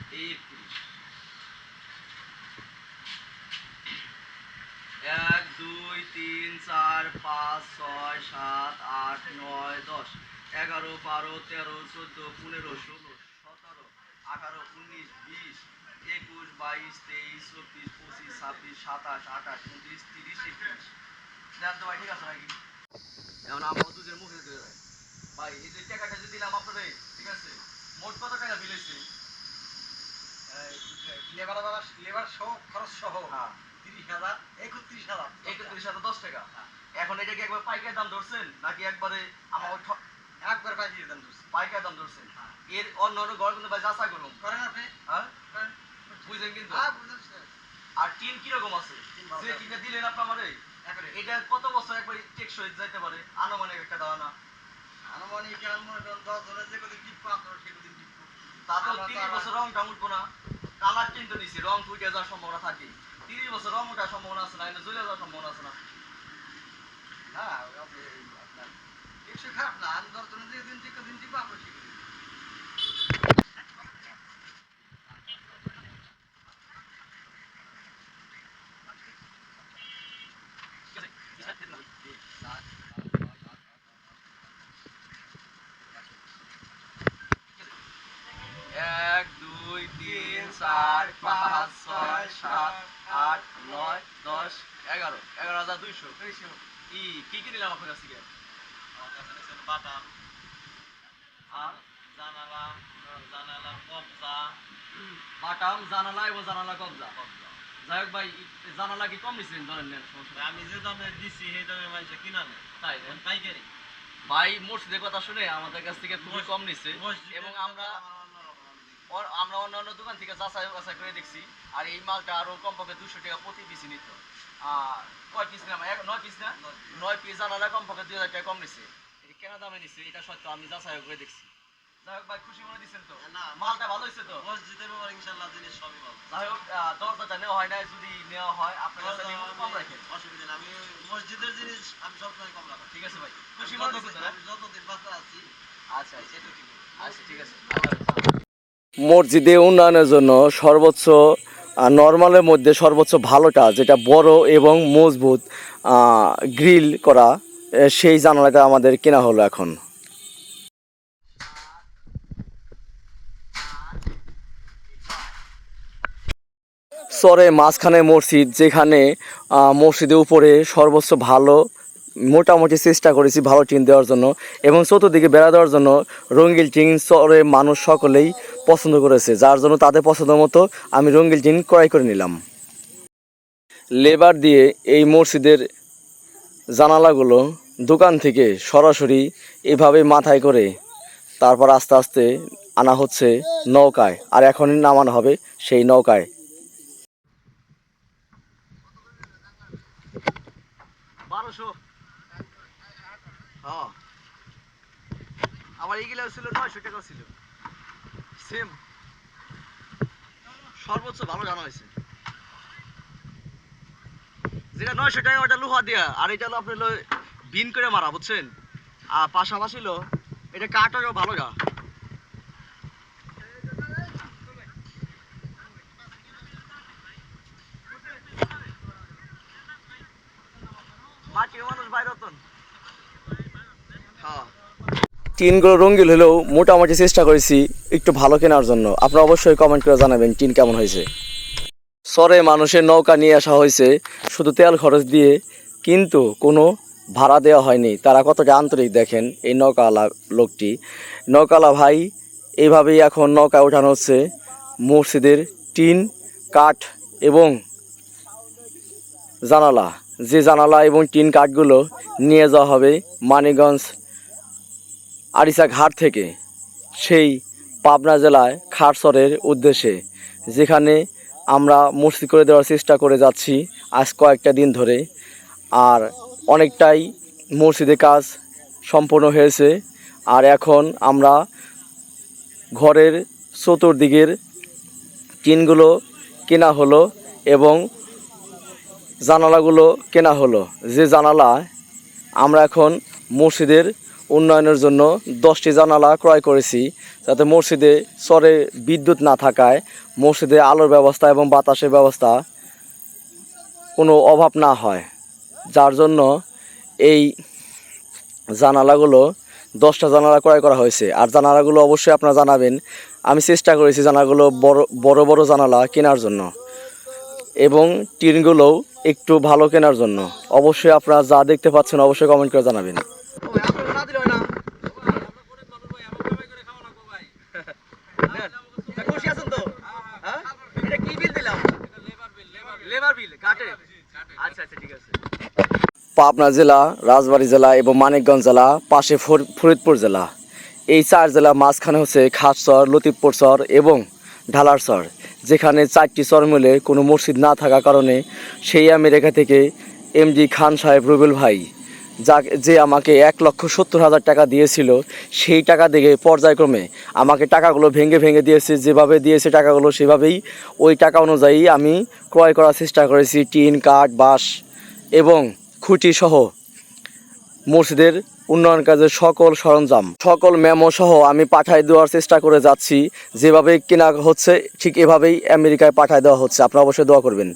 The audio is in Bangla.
একত্রিশ এক, দুই, তিন, চার, পাঁচ, ছয়, সাত, আট, নয়, দশ, এগারো, বারো, তেরো, চোদ্দ, পনেরো, ষোলো, সতেরো, আঠারো, উনিশ, বিশ, একুশ, বাইশ, তেইশ, চব্বিশ, পঁচিশ, ছাব্বিশ, সাতাশ, আঠাশ, উনত্রিশ, তিরিশ, একত্রিশ। দেন তো ঠিক আছে নাকি? এখন আমার দুজনের মুখে ভাই, এই যে টাকাটা যে দিলাম আপনাদের, ঠিক আছে? মোট কত টাকা বিল লেবার লেবার সহ খরচ সহ হ্যাঁ। তিরিশ হাজার একত্রিশ হাজার একত্রিশ হাজার দশ টাকা। এখন এটা কি একবার পাইকারি দাম ধরছেন নাকি একবারে আমার একবার পাইছি দাম ধরছি। পাইকারি দাম ধরছেন? এর অন্য অন্য ঘর কিন্তু ভাই যাচাই করুন। করেন আপনি। হ্যাঁ? বুঝলেন কিন্তু। হ্যাঁ আর টিন কীরকম আছে? যে। টিনটা দিলেন আপনি আমারে এটা কত বছর একবার টেকসই যাইতে পারে? আনুমানিক একটা ধারণা। আনুমানিক কেমন মনে করেন দশ জনের যে কদিন টিপ পাঁচ সে কদিন টিপ তা তো তিরিশ বছর রংটা উঠবো না। কালার কিন্তু নিছি রং ফুটে যাওয়ার সম্ভাবনা থাকে। তিরিশ বছর রং ওঠার সম্ভাবনা আছে না জ্বলে যাওয়ার সম্ভাবনা আছে না। হ্যাঁ আপনি আপনার খারাপ না আমি দশ দিন দিন থেকে দিন আপনার সে কদিন এক দুই তিন চার পাঁচ ছয় সাত আট নয় দশ দুইশো দুইশো ই কি কি নিলাম আপনার কাছ থেকে? বাটাম আর জানালা জানালা কবজা। বাটাম জানালা এবং জানালা কবজা। যাই হোক ভাই জানালা কি কম নিচ্ছেন ধরেন নেন সমস্যা আমি যে দামে দিছি সেই দামে মানুষে কিনা নেয় তাই? পাইকারি। ভাই মসজিদের কথা শুনে আমাদের কাছ থেকে খুবই কম নিচ্ছে এবং আমরা আমরা অন্যান্য দোকান থেকে যাচাই বাছাই করে দেখছি আর এই মালটা আরও কমপক্ষে দুশো টাকা প্রতি পিস নিত। আর কয় পিস নিলাম? এক নয় পিস না? নয় পিস জানালা কমপক্ষে দুই হাজার টাকা কম নিছে। এটা কেনা দামে নিছে এটা সত্য আমি যাচাই করে দেখছি। যাই হোক ভাই খুশি মনে দিচ্ছেন তো? মালটা ভালো হয়েছে তো? মসজিদের ব্যাপারে ইনশাল্লাহ জিনিস সবই ভালো। যাই হোক দরজাটা নেওয়া হয় না যদি নেওয়া হয় আপনার কাছে কম রাখেন। অসুবিধা নেই আমি মসজিদের জিনিস আমি সবসময় কম রাখি। ঠিক আছে ভাই খুশি মনে দিচ্ছেন যতদিন বাচ্চা আছি আচ্ছা আচ্ছা আচ্ছা ঠিক আছে। মসজিদে উন্নয়নের জন্য সর্বোচ্চ নর্মালের মধ্যে সর্বোচ্চ ভালোটা, যেটা বড় এবং মজবুত গ্রিল করা সেই জানালাটা আমাদের কেনা হলো এখন। চরে মাঝখানে মসজিদ, যেখানে মসজিদের উপরে সর্বোচ্চ ভালো মোটামুটি চেষ্টা করেছি ভালো টিন দেওয়ার জন্য এবং চতুর্দিকে বেড়া দেওয়ার জন্য রঙ্গিল টিন চরে মানুষ সকলেই পছন্দ করেছে, যার জন্য তাদের পছন্দ মতো আমি রঙ্গিল টিন ক্রয় করে নিলাম। লেবার দিয়ে এই মসজিদের জানালাগুলো দোকান থেকে সরাসরি এভাবে মাথায় করে তারপর আস্তে আস্তে আনা হচ্ছে নৌকায়, আর এখনই নামানো হবে সেই নৌকায়। বারোশো। হ্যাঁ। আমার এইগুলো ছিল, নয়শো টাকা ছিল। সেম সর্বোচ্চ ভালো জানা হয়েছে। যেটা নয়শো টাকা, ওটা লোহা দেয়া। আর এটা হলো আপনার বিন করে মারা, বুঝছেন? আর পাশাপাশি হলো, এটা কাঠও ভালো গা। মাটির মানুষ বাইরে হতন টিনগুলো রঙিল হলেও মোটামুটি চেষ্টা করেছি একটু ভালো কেনার জন্য। আপনারা অবশ্যই কমেন্ট করে জানাবেন টিন কেমন হয়েছে। সরে মানুষের নৌকা নিয়ে আসা হয়েছে, শুধু তেল খরচ দিয়ে, কিন্তু কোনো ভাড়া দেওয়া হয়নি। তারা কতটা আন্তরিক দেখেন এই নৌকাওয়ালা লোকটি। নৌকাওয়ালা ভাই এইভাবেই এখন নৌকা ওঠানো হচ্ছে। মসজিদের টিন, কাঠ এবং জানালা। যে জানালা এবং টিন কাঠগুলো নিয়ে যাওয়া হবে মানিগঞ্জ আরিসা ঘাট থেকে সেই পাবনা জেলায় খারসরের উদ্দেশ্যে, যেখানে আমরা মসজিদ করে দেওয়ার চেষ্টা করে যাচ্ছি আজ কয়েকটা দিন ধরে। আর অনেকটাই মসজিদে কাজ সম্পূর্ণ হয়েছে। আর এখন আমরা ঘরের চতুর্দিকের টিনগুলো কেনা হলো এবং জানালাগুলো কেনা হলো। যে জানালা আমরা এখন মসজিদের উন্নয়নের জন্য দশটি জানালা ক্রয় করেছি, যাতে মসজিদে চরে বিদ্যুৎ না থাকায়, মসজিদে আলোর ব্যবস্থা এবং বাতাসের ব্যবস্থা কোনো অভাব না হয়। যার জন্য এই জানালাগুলো, দশটা জানালা ক্রয় করা হয়েছে। আর জানালাগুলো অবশ্যই আপনারা জানাবেন। আমি চেষ্টা করেছি জানালাগুলো বড় বড় বড় জানালা কেনার জন্য। এবং টিনগুলোও একটু ভালো কেনার জন্য। অবশ্যই আপনারা যা দেখতে পাচ্ছেন অবশ্যই কমেন্ট করে জানাবেন না দিলে হয় না খুশি আছেন তো হ্যাঁ এটা কি বিল দিলাম লেবার বিল কাটে আচ্ছা আচ্ছা ঠিক আছে পাবনা জেলা, রাজবাড়ী জেলা এবং মানিকগঞ্জ জেলা, পাশে ফর- ফরিদপুর জেলা। এই চার জেলা মাঝখানে হচ্ছে খাসচর, লতিফপুর চর এবং ঢালার চর, যেখানে চারটি চর মিলে কোনো মসজিদ না থাকার কারণে সেই আমেরিকা থেকে এমডি খান সাহেব রুবেল ভাই যা যে আমাকে এক লক্ষ সত্তর হাজার টাকা দিয়েছিল, সেই টাকা থেকে পর্যায়ক্রমে আমাকে টাকাগুলো ভেঙে ভেঙে দিয়েছে, যেভাবে দিয়েছে টাকাগুলো সেভাবেই ওই টাকা অনুযায়ী আমি ক্রয় করার চেষ্টা করেছি, টিন, কাঠ, বাঁশ এবং খুঁটি সহ মসজিদের উন্নয়ন কাজের সকল সরঞ্জাম, সকল মেমো সহ আমি পাঠায় দেওয়ার চেষ্টা করে যাচ্ছি। যেভাবে কেনা হচ্ছে, ঠিক এভাবেই আমেরিকায় পাঠায় দেওয়া হচ্ছে। আপনারা অবশ্যই দোয়া করবেন।